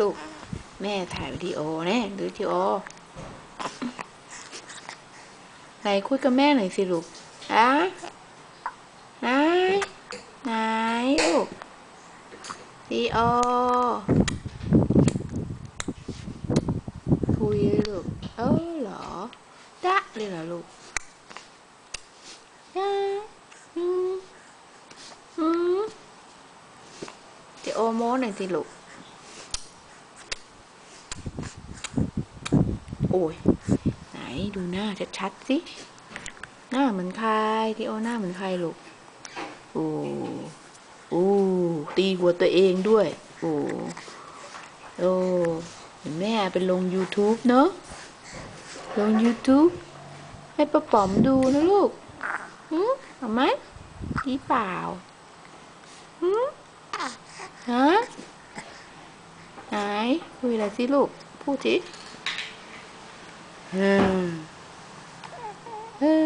ลูก แม่ถ่ายวิดีโอแน่ดูวิดีโอไหนคุยกับแม่หน่อยสิลูกอะไหนไหนลูกวิดีโอคุยลูกเออเหรอดะเลยเหรอลูกยาอืมอืมดีโอโมหน่อยสิลูก อ้ยไหนดูหน้าชัดๆสิหน้าเหมือนใครที่โอหน้าเหมือนใครลูกโอ้โอ้ตีหัวตัวเองด้วย โอ้โอ้เห็นแม่เป็นลง YouTube เนอะลง YouTube ให้ป้าป๋อมดูนะลูกหืมเอาไหมดีเปล่าหืมฮะไหนคุยอะไรสิลูก พูดสิ ẹ ẹ.